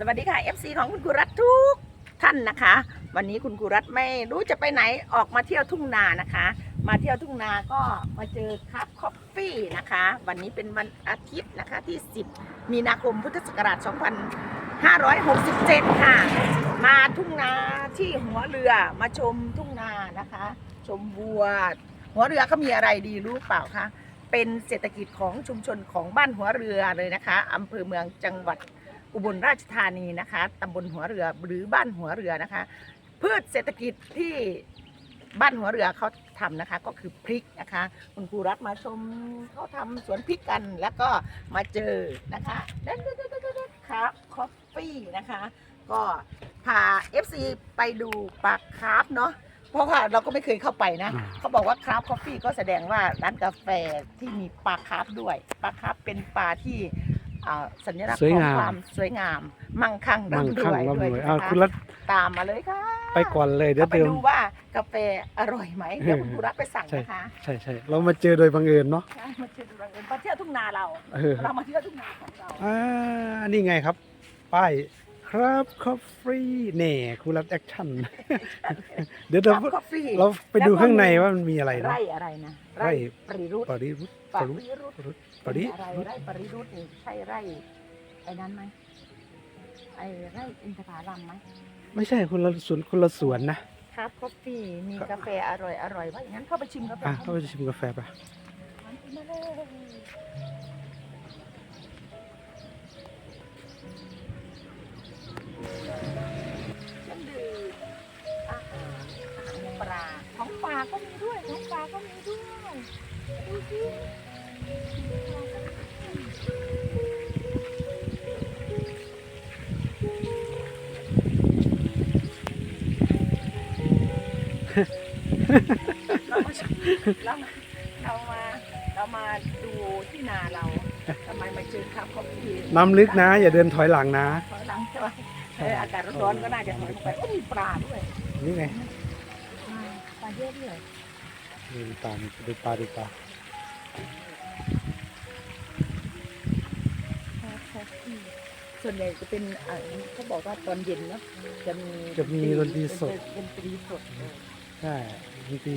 สวัสดีค่ะ FC ของคุณกุรัตทุกท่านนะคะ วันนี้คุณกุรัตไม่รู้จะไปไหนออกมาเที่ยวทุ่งนานะคะ มาเที่ยวทุ่งนาก็มาเจอคัพคอฟฟี่นะคะ วันนี้เป็นวันอาทิตย์นะคะที่ 10 มีนาคมพุทธศักราช 2567 ค่ะ มาทุ่งนาที่หัวเรือมาชมทุ่งนานะคะ ชมวัว หัวเรือเขามีอะไรดีรู้เปล่าคะเป็นเศรษฐกิจของชุมชนของบ้านหัวเรือเลยนะคะอำเภอเมืองจังหวัด อุบลราชธานีนะคะตำบลหัวเรือหรือบ้านหัวเรือนะคะ พืชเศรษฐกิจที่บ้านหัวเรือเขาทำนะคะ ก็คือพริกนะคะ คุณครูรัฐมาชมเขาทำสวนพริกกันแล้วก็มาเจอนะคะเด็ดๆๆๆครับคอฟฟี่นะคะ ก็พา FC ไปดูปลาคาร์ฟเนาะเพราะว่าเราก็ไม่เคยเข้าไปนะ เขาบอกว่าคราฟคอฟฟี่ก็แสดงว่าร้านกาแฟที่มีปลาคราฟด้วยปลาคราฟเป็นปลาที่ อ่าสัญลักษณ์สวยของงาม ความสวยงาม มั่งคั่งมั่งร่ำรคั่งวยร่ำด้วยรวยนะอ้าวคะคุณรัฐตามมาเลยค่ะไปก่อนเลยเดี๋ยวไปเติม ดูว่ากาแฟอร่อยไหมเดี๋ยวคุณครูรักไปสั่งใช่นะคะใช่ใช่เรามาเจอโดยบังเอิญเนาะใช่มาเที่ยวดูบังเอิญมาเที่ยวทุ่งนาเรา เออเรามาเที่ยวทุ่งนาของเรา อ่านี่ไงครับ ป้ายครับคอฟฟี่เน่คุณรัฐแอคชั่น เดี๋ยวคเราราฟคอฟฟี่เราไปดูข้างในว่ามันมีอะไรเนาะไร่อะไรนะไร่ปริรุตปริรุตปปริรุตรุต ปรุตปเป็นริอะไรรุตไร่ปริรุตนี่ใช่ไร่ไอ้นั้นไหมไอ้ไร่อินทผลัมไหมไม่ใช่คนละสวนคนละสวนนะครับคอฟฟี่มีกาแฟอร่อยอร่อยว่าอย่างนั้นเข้าไปชิมกาแฟอะเข้าไปชิมกาแฟปะมาเลยเครื่องดื่มอาหารอาหารปลาของปลาก็มีด้วยของปลาก็มีด้วยดูสิ เรามาเรามาเรามาเรามาดูที่นาเราทำไมมาเจอครับเขาพีน้ำลึกนะ อย่าเดินถอยหลังนะถอยหลังใช่ไหมเอออากาศร้อนๆก็น่าจะถอยลงไปก็มีปลาด้วยนี่ไงปลาเยอะด้วยดูปลาดูปลาดูปลาส่วนใหญ่จะเป็นอ่าเขาบอกว่าตอนเย็นเนาะจะมีจะมีดนตรีสดดนตรีสดเออ ใช่บางที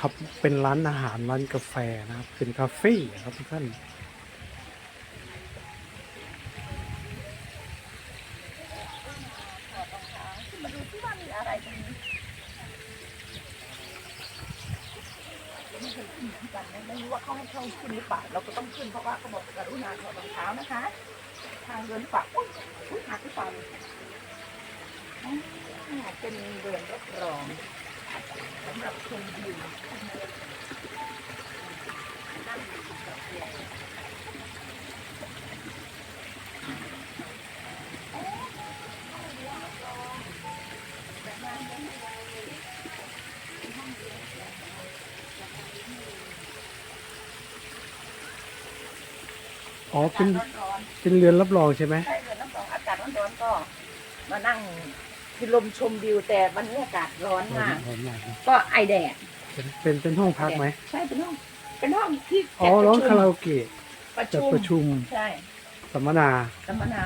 ครับเป็นร้านอาหารร้านกาแฟนะครับ เป็นคาเฟ่ครับทุกท่านมาดูที่ว่ามีอะไรตรงนี้ไม่เคยขึ้นเหมือนกันไม่รู้ว่าเขาให้เข้าขึ้นหรือเปล่าเราก็ต้องขึ้นเพราะว่าเขาบอกกรุณาถอดรองเท้านะคะ ทางเดินฝักอุ้ยอุ้ยหักหรือเปล่าเป็นเดินรับรอง สำหรับชมวิวนั่งอยู่กับเรือแบบนั้นได้เลยอ๋อ เป็นอากาศร้อนเป็นเรือนรับรองใช่ไหม ๆใช่เลยน้ำสองอากาศร้อนๆก็มานั่งกิน ลมชมวิวแต่วันนี้อากาศร้อนมากหอมมากนะก็ไอแดดเป็นเป็นเป็นห้องพักไหมใช่เป็นห้องเป็นห้องที่อ๋อจัดร้องประชุมคาราโอเกะประจัดชุมประชุมใช่สัมมนาสัมมนา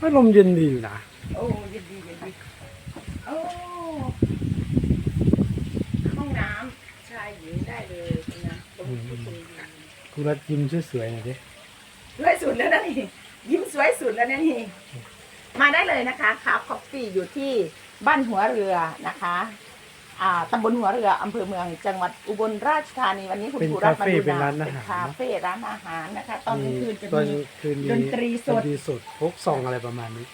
พัดลมเย็นดีอยู่นะโอ้ยินดียินดีโอ้ห้องน้ำชายหญิงได้เลยนะตรงที่ตรงนี้คุณรัฐยิ้มสวยๆหน่อยดิสวยสุดแล้วนะนี่ยิ้มสวยสุดแล้วนะนี่ มาได้เลยนะคะคาคอฟฟี่อยู่ที่บ้านหัวเรือนะคะอ่าตำบลหัวเรืออำเภอเมือง จังหวัดอุบลราชธานีวันนี้คุณเป็นครูรัคาฐมาเฟ่ดูเป็นนะร้านอาเป็นหารคาเนอะเฟ่ร้านอาหารนะคะ ตอนกลางคืนจะตอนมีคืนมีดนตรีสดดนตรีสดพกซองอะไรประมาณนี้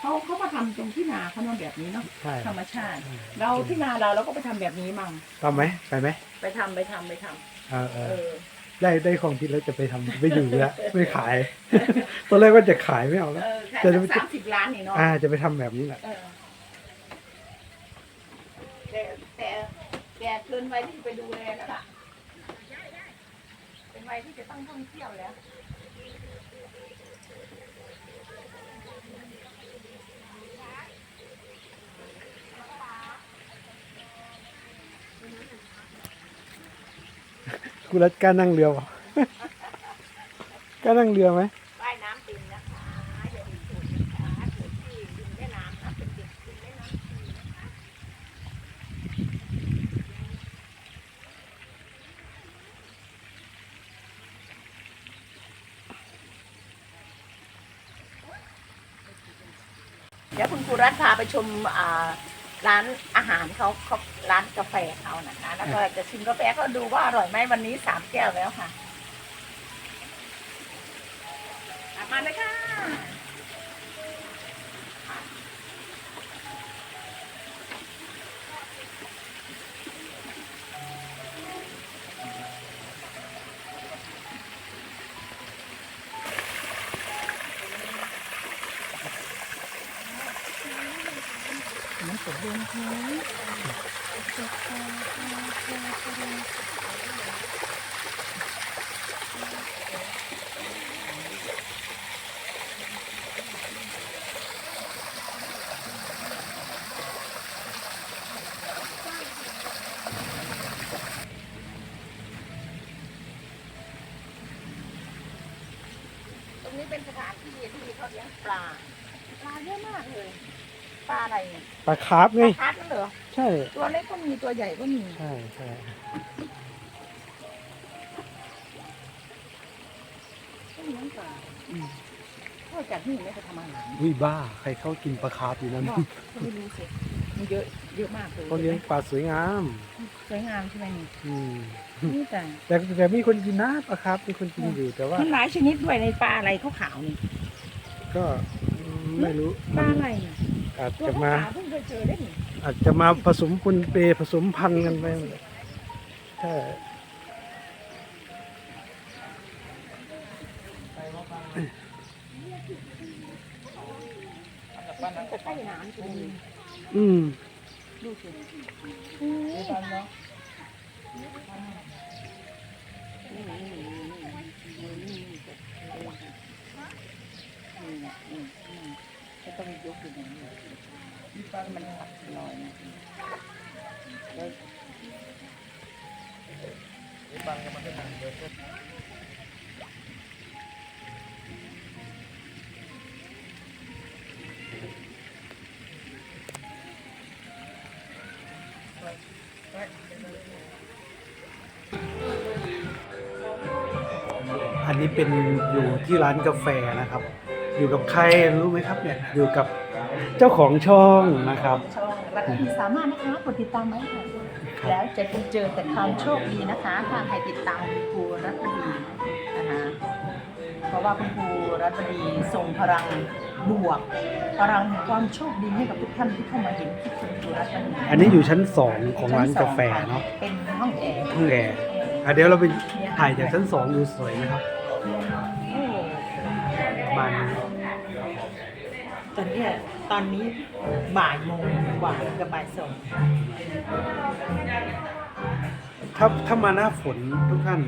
เขาเขามาทำตรงที่นาเขาเนาะแบบนี้เนาะใช่ธรรมชาติ เราที่นาเราเราก็ไปทำแบบนี้มั่งทำไหมไปไหมไปทำไปทำไปทำเออเอเอออ ได้ได้ของคิดแล้วจะไปทำไม่อยู่แล้วไม่ขาย ตอนแรกว่าจะขายไม่เอาแล้วเออแค่แต่จะไปสามสิบล้านนี่เนาะอ่าจะไปทำแบบนี้แหละ เออแต่แต่เป็นวัยที่ไปดูแลแล้วล่ะเป็นวัยที่จะต้องท่องเที่ยวแล้ว คุรัฐกล้านั่งเรือเปล่ากล้านั่งเรือไหมว่ายน้ำเป็นนะคะอย่าดูถูกนะคะถูกที่ริมแม่น้ำนะเป็นเด็กริมแม่น้ำชีนะคะเดี๋ยวคุณครูรัฐพาไปชมอ่า ร้านอาหารเขาเขาร้านกาแฟเขานะคะ แล้วก็จะชิมกาแฟก็ดูว่าอร่อยไหมวันนี้สามแก้วแล้วค่ะตามมาเลยค่ะ น้ำสดด้วยนะคะตรงนี้เป็นสถานที่ที่เขาเลี้ยงปลา ปลาเยอะมากเลย ปลาอะไรเนี่ยปลาคาร์ฟปไงลาคัดนั่นเหรอ ใช่ตัวเล็กก็มีตัวใหญ่ก็มี ใช่ใช่ก็มีน้ำปลาพ่อจากนี่ไม่ไปทำอาหารวิบ้า ใครเขากินปลาคาร์ฟอยู่นั่นก็ไม่รู้สิมันเยอะเยอะมากเลยเขาเลี้ยงปลาสวยงาม สวยงามใช่ไหมนี่อืมนี่แต่แต่แต่มีคนกินนะปลาคาร์ฟมีคนกินอยู่แต่ว่ามันหลายชนิดด้วยในปลาอะไรขาวๆนี่ก็ไม่รู้ปมัลานอะไรน่ะ อาจตัวจะขาวมาๆเพิ่งเคยเจอได้นี่อาจจะมาผสมปนเปผสมพันธุ์กันไปหมดใช่มันจะใกล้น้ำจริงอืมดูสิอืมนี่นี่ ก็ต้องยกอย่างนี้นี่ห้มันขัดลอยนะแล้วบางมันก็หนักเลยอันนี้เป็นอยู่ที่ร้านกาแฟนะครับ อยู่กับใครรู้ไหมครับเนี่ยอยู่กับเจ้าของช่องนะครับ ช่องรัฐพีสามารถนะคะกดติดตามไว้ค่ะแล้วจะเจอแต่ความโชคดีนะคะ ถ้าใครติดตามคุณครูรัฐดีนะคะเพราะว่าคุณครูรัฐดีส่งพลังบวกพลังแห่งความโชคดีให้กับทุกท่านที่เข้ามาเห็นคลิปคุณครูรัฐดีอันนี้อยู่ชั้นสองของร้านกาแฟเนาะเป็นห้องแอร์ห้องแอร์อะเดี๋ยวเราไปถ่ายจากชั้นสองดูสวยนะครับ ตอนนี้ตอนนี้บ่ายโมงกว่ากับบ่ายสองถ้าถ้ามาหน้าฝนทุกท่าน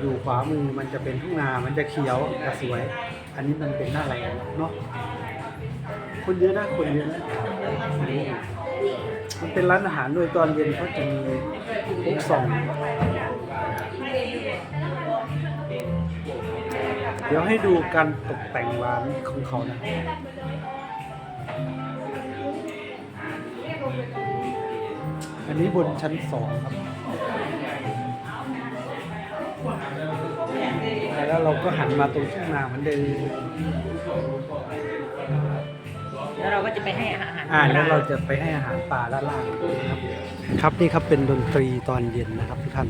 อยู่ขวามือมันจะเป็นทุ่งนา มันจะเขียวจะสวย อันนี้มันเป็นหน้าแรงเนาะ คนเยอะนะคนเยอะนะมันเป็นร้านอาหารด้วยตอนเย็นเขาจะมีพวกส่อง เดี๋ยวให้ดูการตกแต่งร้านของเขานะอันนี้บนชั้นสองครับ แล้วเราก็หันมาตรงทุ่งนาเหมือนเดิมแล้วเราก็จะไปให้อาหารอ่าแล้วเราจะไปให้อาหารป่าด้านล่างนะครับ ครับนี่ครับเป็นดนตรีตอนเย็นนะครับทุกท่าน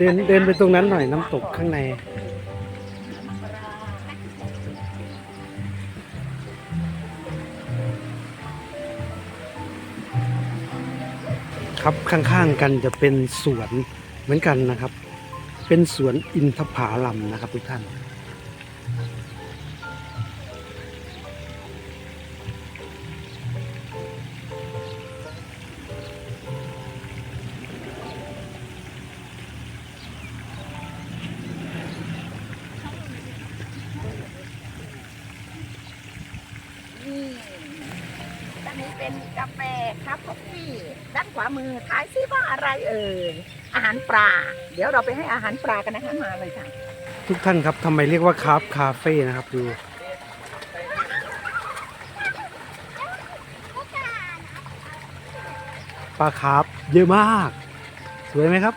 เดินเดินไปตรงนั้นหน่อยน้ำตกข้างใน ครับข้างๆกันจะเป็นสวนเหมือนกันนะครับ เป็นสวนอินทผาลัมนะครับทุกท่าน อฟฟี่ด้านขวามือท้ายซิว่าอะไรเอ่ยอาหารปลา เดี๋ยวเราไปให้อาหารปลากันนะคะมาเลยค่ะ ทุกท่านครับทำไมเรียกว่าคาร์ฟคาเฟ่นะครับดูปลาคาร์ฟเยอะมาก สวยไหมครับ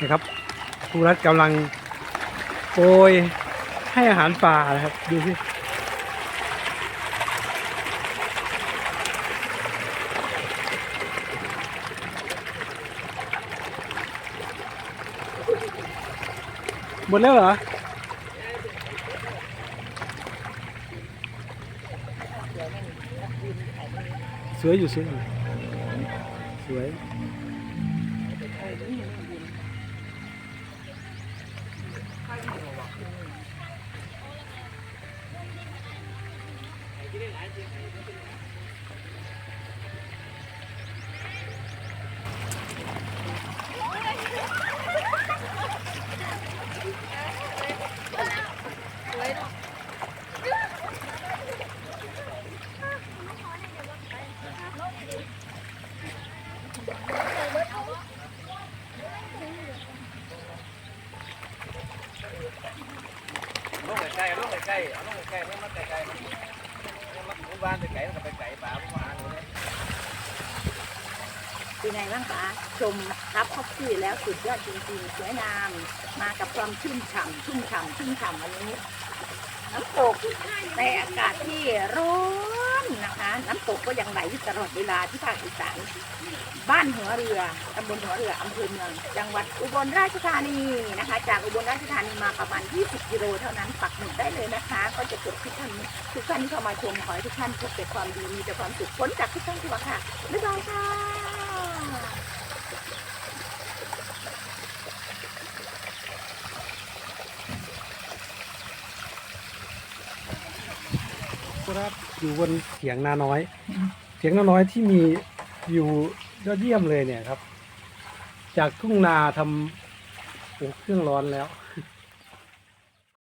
นะครับครูรัฐกำลังโปรยให้อาหารปลานะครับ ดูสิหมดแล้วเหรอ สวยอยู่สวยอยู่สวย ชมรับคอฟฟี่แล้วสุดยอดจริงๆ สวยงาม มากับความชุ่มฉ่ำชุ่มฉ่ำชุ่มฉ่ำวันนี้ น้ำตกในอากาศที่ร้อนนะคะ น้ำตกก็ยังไหลตลอดเวลาที่ภาคอีสานบ้านหัวเรือตำบลหัวเรืออำเภอเมือง จังหวัดอุบลราชธานีนะคะ จากอุบลราชธานีมาประมาณ 20 กิโลเท่านั้นปักหมุดได้เลยนะคะ ก็จะจบทุกท่านทุกท่านที่เข้ามาชมขอให้ทุกท่านพบแต่ความดีมีแต่ความสุขพ้นจากทุกท่านทั่วค่ะบ๊ายบายค่ะะครับอยู่บนเถียงนาน้อย เถียงนาน้อยที่มีอยู่ยอดเยี่ยมเลยเนี่ยครับ จากทุ่งนาทำโอ้เครื่องร้อนแล้ว